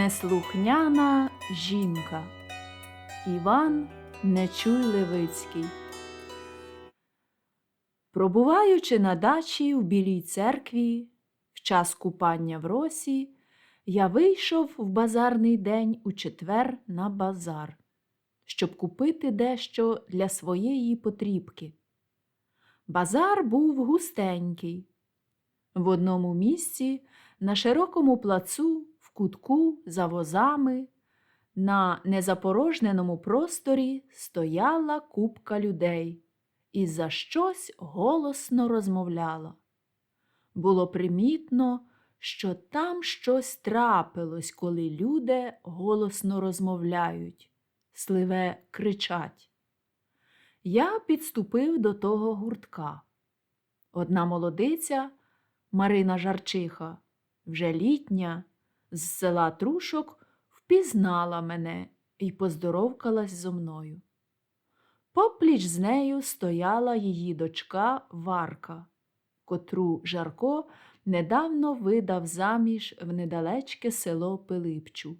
Неслухняна жінка. Іван Нечуй Левицький. Пробуваючи на дачі в Білій церкві, в час купання в росі, я вийшов в базарний день у четвер на базар, щоб купити дещо для своєї потрібки. Базар був густенький. В одному місці, на широкому плацу, кутку за возами, на незапорожненому просторі стояла купка людей і за щось голосно розмовляла. Було примітно, що там щось трапилось, коли люди голосно розмовляють, сливе кричать. Я підступив до того гуртка. Одна молодиця, Марина Жарчиха, вже літня, з села Трушок, впізнала мене і поздоровкалась зо мною. Попліч з нею стояла її дочка Варка, котру Жарко недавно видав заміж в недалечке село Пилипчу.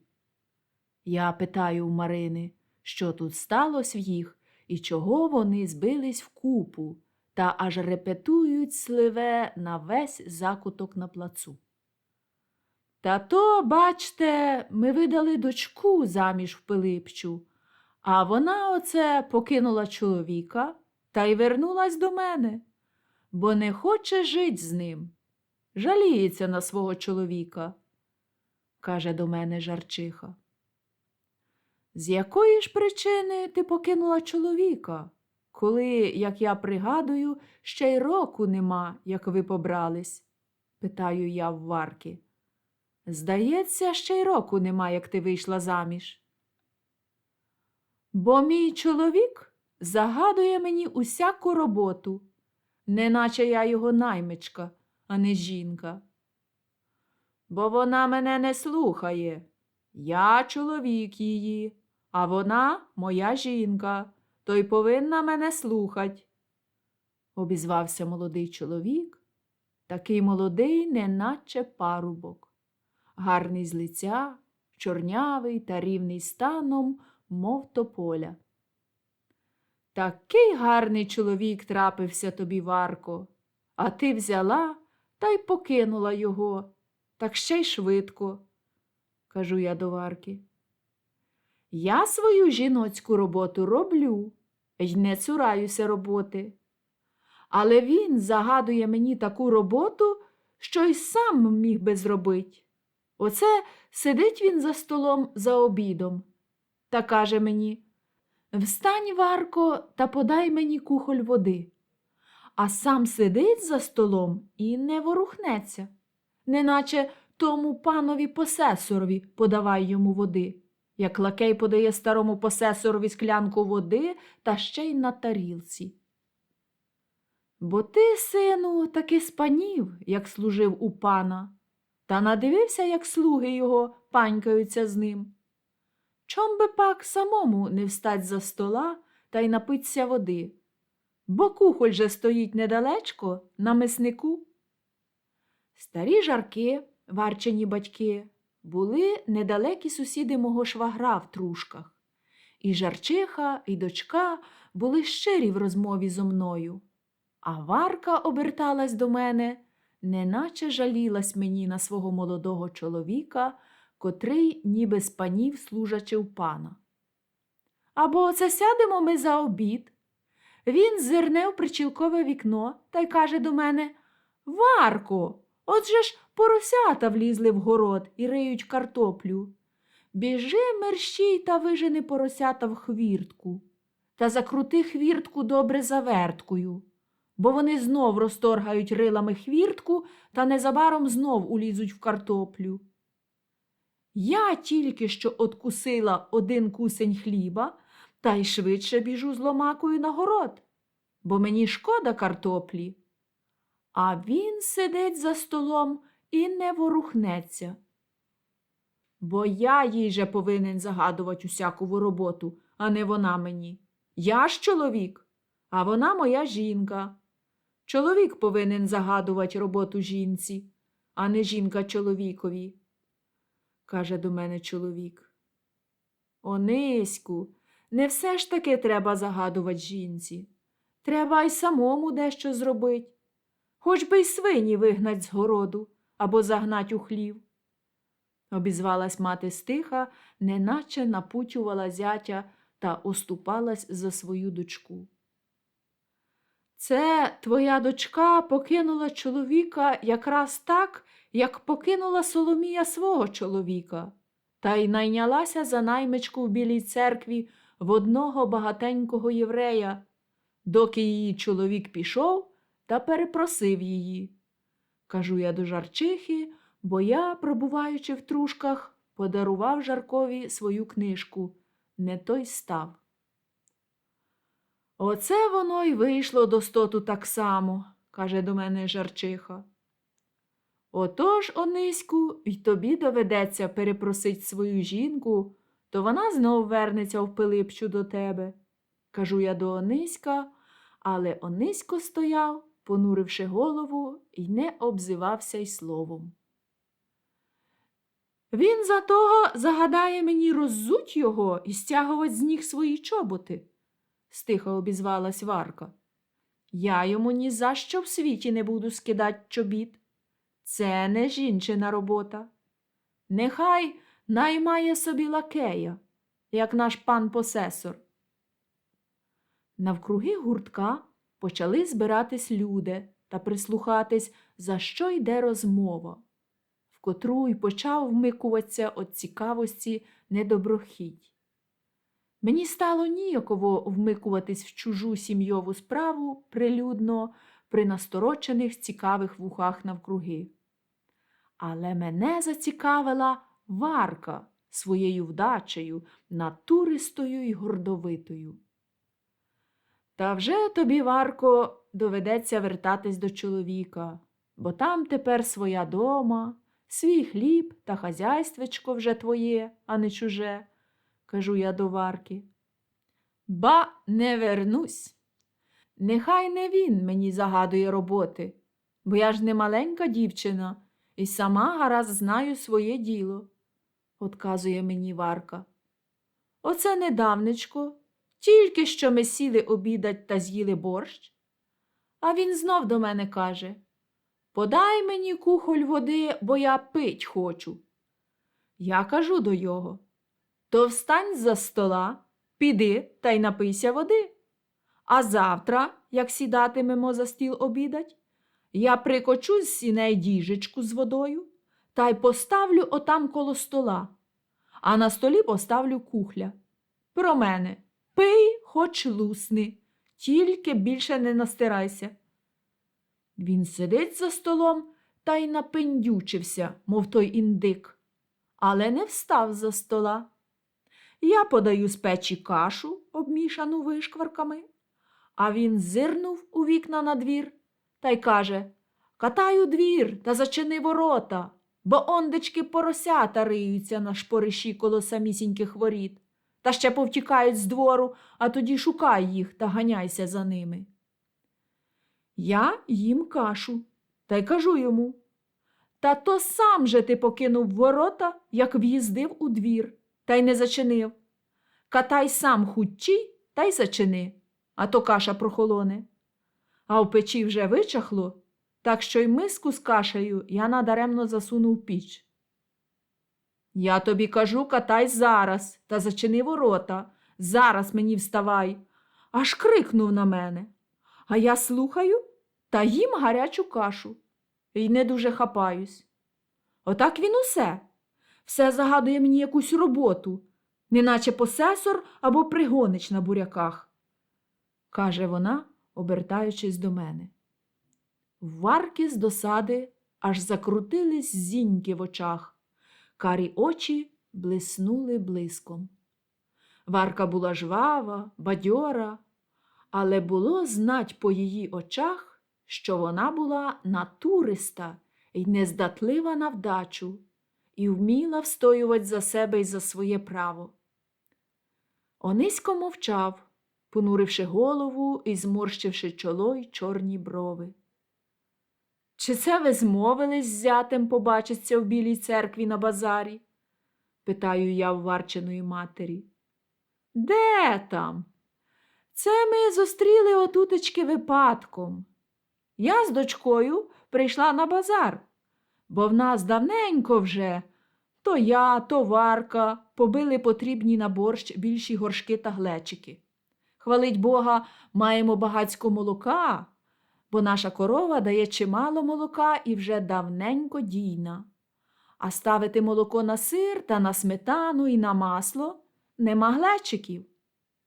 Я питаю у Марини, що тут сталося в їх і чого вони збились вкупу та аж репетують сливе на весь закуток на плацу. Та то, бачте, ми видали дочку заміж в Пилипчу, а вона оце покинула чоловіка та й вернулась до мене, бо не хоче жить з ним. Жаліється на свого чоловіка, каже до мене жарчиха. З якої ж причини ти покинула чоловіка, коли, як я пригадую, ще й року нема, як ви побрались? питаю я в Варки. Здається, ще й року нема, як ти вийшла заміж. Бо мій чоловік загадує мені усяку роботу, неначе я його наймичка, а не жінка. Бо вона мене не слухає. Я чоловік її, а вона моя жінка, то й повинна мене слухать. Обізвався молодий чоловік, такий молодий, неначе парубок гарний з лиця, чорнявий та рівний станом, мов тополя. Такий гарний чоловік трапився тобі, Варко, а ти взяла та й покинула його, так ще й швидко, кажу я до Варки. Я свою жіноцьку роботу роблю й не цураюся роботи. Але він загадує мені таку роботу, що й сам міг би зробить. Оце сидить він за столом за обідом та каже мені Встань, Варко, та подай мені кухоль води. А сам сидить за столом і не ворухнеться, неначе тому панові посесорові подавай йому води, як лакей подає старому посесорові склянку води та ще й на тарілці. Бо ти, сину, таки спанів, як служив у пана та надивився, як слуги його панькаються з ним. Чом би пак самому не встать за стола та й напиться води, бо кухоль же стоїть недалечко на миснику. Старі жарки, варчені батьки, були недалекі сусіди мого швагра в трушках, і жарчиха, і дочка були щирі в розмові зо мною, а Варка оберталась до мене неначе жалілась мені на свого молодого чоловіка, котрий ніби з панів служачи в пана. Або оце сядемо ми за обід. Він зирне в причілкове вікно та й каже до мене Варко, отже ж поросята влізли в город і риють картоплю. Біжи мерщій та вижени поросята в хвіртку, та закрути хвіртку добре заверткою бо вони знов розторгають рилами хвіртку та незабаром знов улізуть в картоплю. Я тільки що откусила один кусень хліба та й швидше біжу з ломакою на город, бо мені шкода картоплі. А він сидить за столом і не ворухнеться. Бо я їй же повинен загадувати усяку роботу, а не вона мені. Я ж чоловік, а вона моя жінка. Чоловік повинен загадувати роботу жінці, а не жінка чоловікові. каже до мене чоловік. Ониську, не все ж таки треба загадувати жінці. Треба й самому дещо зробить. Хоч би й свині вигнать з городу або загнать у хлів. Обізвалась мати стиха, неначе напутювала зятя та оступалась за свою дочку. Це твоя дочка покинула чоловіка якраз так, як покинула Соломія свого чоловіка, та й найнялася за наймичку в білій церкві в одного багатенького єврея, доки її чоловік пішов та перепросив її. Кажу я до жарчихи, бо я, пробуваючи в трушках, подарував Жаркові свою книжку Не той став. Оце воно й вийшло до стоту так само, каже до мене жарчиха. Отож, Ониську, й тобі доведеться перепросить свою жінку, то вона знов вернеться в Пилипчу до тебе. Кажу я до Ониська, але Онисько стояв, понуривши голову, і не обзивався й словом. Він за того загадає мені роззуть його і стягувати з ніг свої чоботи, стиха обізвалась Варка. Я йому ні за що в світі не буду скидать чобіт. Це не жінчина робота. Нехай наймає собі лакея, як наш пан посесор. Навкруги гуртка почали збиратись люди та прислухатись, за що йде розмова, в котру й почав вмикуватися від цікавості недоброхідь. Мені стало ніяково вмикуватись в чужу сім'йову справу прилюдно при насторочених цікавих вухах навкруги. Але мене зацікавила Варка своєю вдачею, натуристою й гордовитою. Та вже тобі, Варко, доведеться вертатись до чоловіка, бо там тепер своя дома, свій хліб та хазяйствечко вже твоє, а не чуже, кажу я до Варки. Ба не вернусь. Нехай не він мені загадує роботи, бо я ж не маленька дівчина і сама гаразд знаю своє діло, отказує мені Варка. Оце недавнечко, тільки що ми сіли обідать та з'їли борщ. А він знов до мене каже Подай мені кухоль води, бо я пить хочу. Я кажу до його То встань за стола, піди та й напийся води. А завтра, як сідатимемо за стіл обідать, я прикочу з сіней діжечку з водою та й поставлю отам коло стола, а на столі поставлю кухля. Про мене пий, хоч лусни, тільки більше не настирайся. Він сидить за столом та й напиндючився, мов той індик, але не встав за стола. Я подаю з печі кашу, обмішану вишкварками, а він зирнув у вікна на двір та й каже Катай у двір та зачини ворота, бо ондечки поросята риються на шпориші коло самісіньких воріт, та ще повтікають з двору, а тоді шукай їх та ганяйся за ними. Я їм кашу та й кажу йому Та то сам же ти покинув ворота, як в'їздив у двір, та й не зачинив. Катай сам хутчій та й зачини, а то каша прохолоне. А в печі вже вичахло, так що й миску з кашею я надаремно засунув піч. Я тобі кажу, катай зараз та зачини ворота. Зараз мені вставай. Аж крикнув на мене. А я слухаю та їм гарячу кашу і не дуже хапаюсь. Отак він усе. Все загадує мені якусь роботу, неначе посесор або пригонич на буряках, каже вона, обертаючись до мене. Варки з досади аж закрутились зіньки в очах, карі очі блиснули блиском. Варка була жвава, бадьора, але було знать по її очах, що вона була натуриста і нездатлива на вдачу, і вміла встоювати за себе і за своє право. Онисько мовчав, понуривши голову і зморщивши чоло й чорні брови. Чи це ви змовились з зятем побачиться в білій церкві на базарі? питаю я в матері. Де там? Це ми зустріли отутечки випадком. Я з дочкою прийшла на базар, бо в нас давненько вже то я, то варка побили потрібні на борщ більші горшки та глечики. Хвалить Бога, маємо багацько молока, бо наша корова дає чимало молока і вже давненько дійна. А ставити молоко на сир та на сметану і на масло нема глечиків.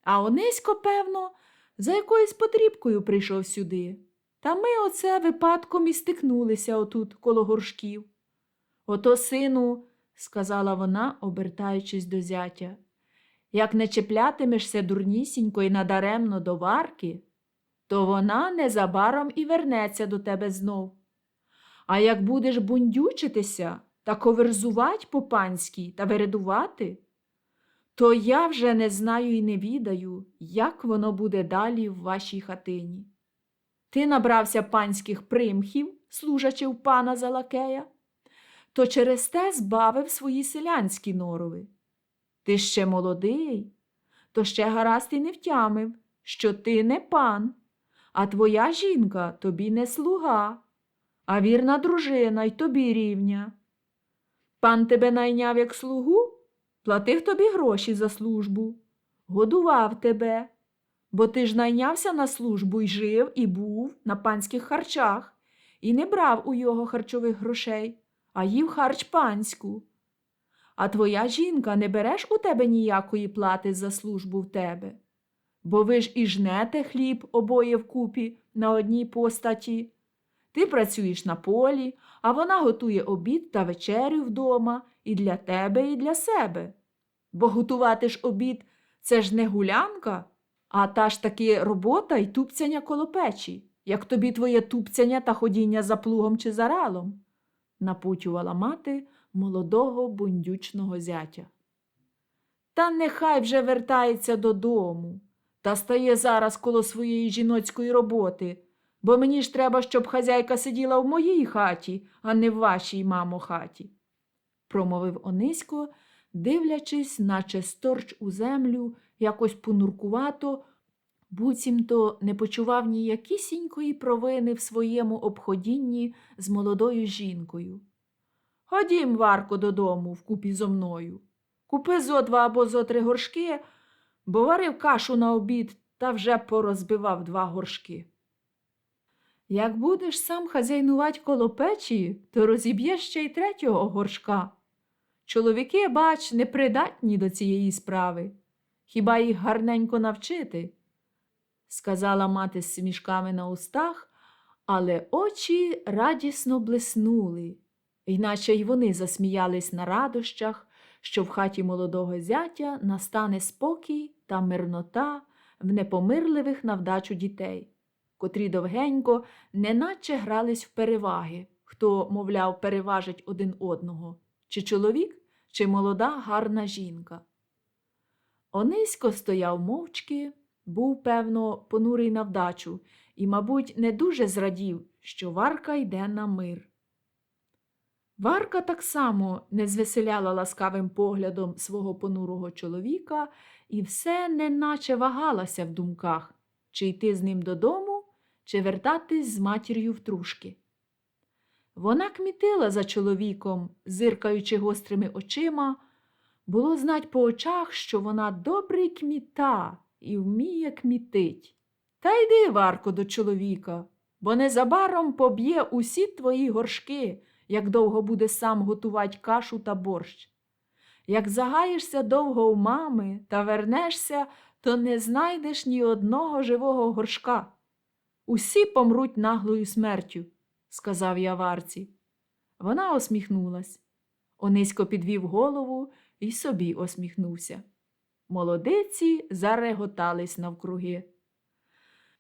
А Онисько, певно, за якоюсь потрібкою прийшов сюди. Та ми оце випадком і стикнулися отут коло горшків. Ото, сину, сказала вона, обертаючись до зятя, як не чіплятимешся дурнісінько і надаремно до варки, то вона незабаром і вернеться до тебе знов. А як будеш бундючитися та коверзувать по панській та вередувати, то я вже не знаю і не відаю, як воно буде далі в вашій хатині. Ти набрався панських примхів, служачи в пана за лакея, то через те збавив свої селянські норови. Ти ще молодий, то ще гаразд і не втямив, що ти не пан, а твоя жінка тобі не слуга, а вірна дружина й тобі рівня. Пан тебе найняв як слугу, платив тобі гроші за службу, годував тебе, бо ти ж найнявся на службу й жив, і був на панських харчах, і не брав у його харчових грошей, а їв харч панську. А твоя жінка не береш у тебе ніякої плати за службу в тебе, бо ви ж і жнете хліб обоє вкупі на одній постаті. Ти працюєш на полі, а вона готує обід та вечерю вдома і для тебе, і для себе. Бо готувати ж обід це ж не гулянка, а та ж таки робота й тупцяння коло печі, як тобі твоє тупцяння та ходіння за плугом чи за ралом, напутювала мати молодого бундючного зятя. Та нехай вже вертається додому та стає зараз коло своєї жіноцької роботи, бо мені ж треба, щоб хазяйка сиділа в моїй хаті, а не в вашій, мамо, хаті, промовив Онисько, дивлячись, наче сторч у землю, якось понуркувато, буцімто не почував ніякісінької провини в своєму обходінні з молодою жінкою. Ходім, Варко, додому вкупі зо мною. Купи зо два або зо три горшки, бо варив кашу на обід та вже порозбивав два горшки. Як будеш сам хазяйнувати коло печі, то розіб'єш ще й третього горшка. Чоловіки, бач, непридатні до цієї справи. Хіба їх гарненько навчити? Сказала мати з смішками на устах, але очі радісно блиснули, іначе й вони засміялись на радощах, що в хаті молодого зятя настане спокій та мирнота в непомирливих на вдачу дітей, котрі довгенько неначе грались в переваги, хто, мовляв, переважить один одного, чи чоловік, чи молода гарна жінка. Онисько стояв мовчки, був, певно, понурий на вдачу і, мабуть, не дуже зрадів, що Варка йде на мир. Варка так само не звеселяла ласкавим поглядом свого понурого чоловіка і все неначе вагалася в думках, чи йти з ним додому, чи вертатись з матір'ю в трушки. Вона кмітила за чоловіком, зиркаючи гострими очима, було знать по очах, що вона добрий кміта і вміє кмітить. Та йди, Варко, до чоловіка, бо незабаром поб'є усі твої горшки, як довго буде сам готувати кашу та борщ. Як загаєшся довго у мами та вернешся, то не знайдеш ні одного живого горшка. Усі помруть наглою смертю, сказав я варці. Вона осміхнулась. Онисько підвів голову і собі осміхнувся. Молодиці зареготались навкруги.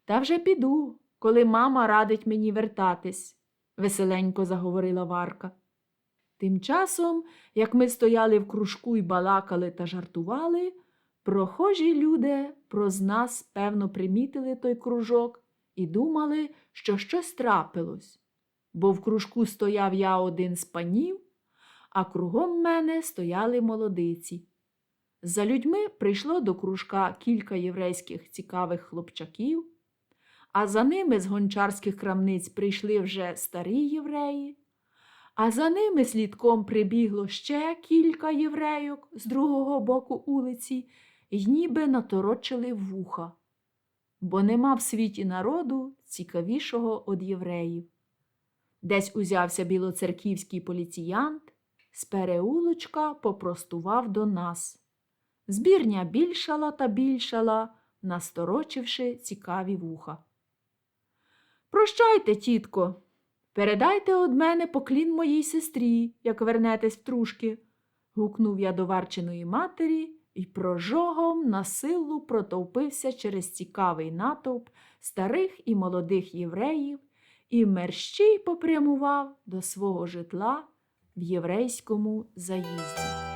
Та вже піду, коли мама радить мені вертатись, веселенько заговорила Варка. Тим часом, як ми стояли в кружку й балакали та жартували, прохожі люди проз нас, певно, примітили той кружок і думали, що щось трапилось, бо в кружку стояв я один з панів, а кругом мене стояли молодиці. За людьми прийшло до кружка кілька єврейських цікавих хлопчаків, а за ними з гончарських крамниць прийшли вже старі євреї, а за ними слідком прибігло ще кілька єврейок з другого боку улиці й ніби наторочили вуха, бо нема в світі народу цікавішого од євреїв. Десь узявся білоцерківський поліціянт, з переулочка попростував до нас. Збірня більшала та більшала, насторочивши цікаві вуха. Прощайте, тітко, передайте од мене поклін моїй сестрі, як вернетесь в трушки, гукнув я до варчиної матері і прожогом на силу протовпився через цікавий натовп старих і молодих євреїв і мерщій попрямував до свого житла в єврейському заїзді.